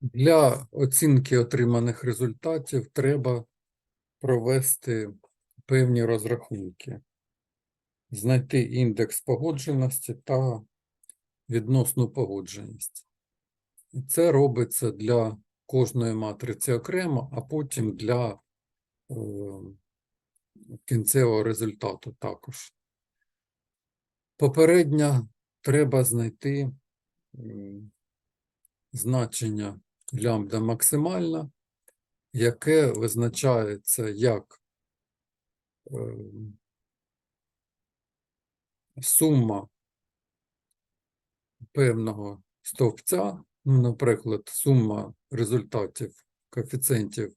Для оцінки отриманих результатів треба провести певні розрахунки, знайти індекс погодженості та відносну погодженість. Це робиться для кожної матриці окремо, а потім для е, кінцевого результату також. Попередньо треба знайти значення лямбда максимальна, яке визначається як е, сума певного стовпця, ну, наприклад, сума результатів коефіцієнтів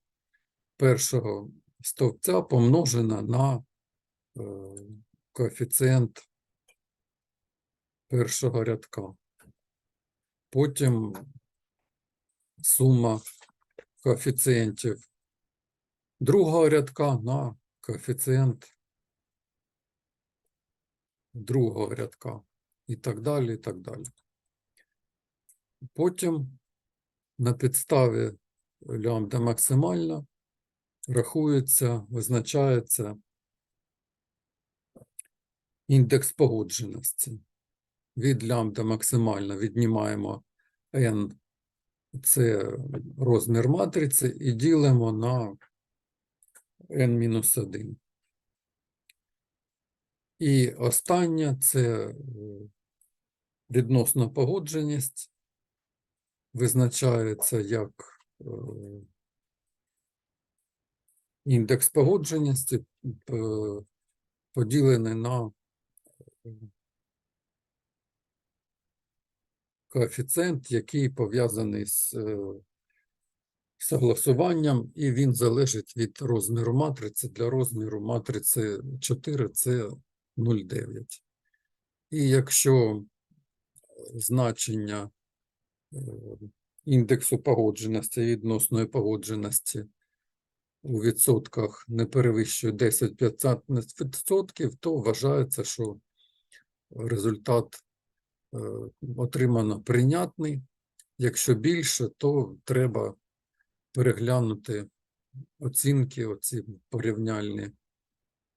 першого стовпця помножена на е, коефіцієнт першого рядка. Потім сума коефіцієнтів другого рядка на коефіцієнт другого рядка і так далі, і так далі. Потім на підставі лямбда максимальна рахується, визначається індекс погодженості. Від лямбда максимально віднімаємо n, це розмір матриці, і ділимо на n-1. І останнє це е, відносна погодженість, визначається як е, індекс погодженості е, поділений на коефіцієнт, який пов'язаний з е, согласуванням, і він залежить від розміру матриці. Для розміру матриці 4 це 0,9. І якщо значення е, індексу погодженості, відносної погодженості у відсотках не перевищує 10-15%, то вважається, що результат е, отримано прийнятний. Якщо більше, то треба переглянути оцінки, оці порівняльні е,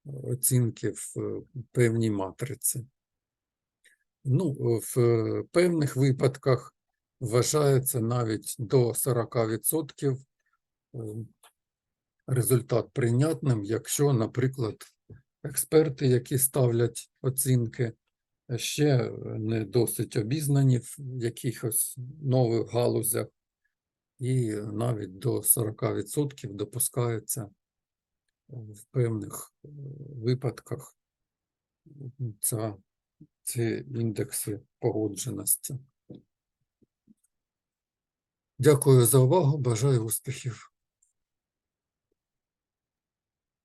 оцінки в е, певній матриці. Ну, в е, певних випадках вважається навіть до 40% е, результат прийнятним, якщо, наприклад, експерти, які ставлять оцінки, ще не досить обізнані в якихось нових галузях, і навіть до 40% допускається в певних е, випадках ця, ці індекси погодженості. Дякую за увагу, бажаю успіхів.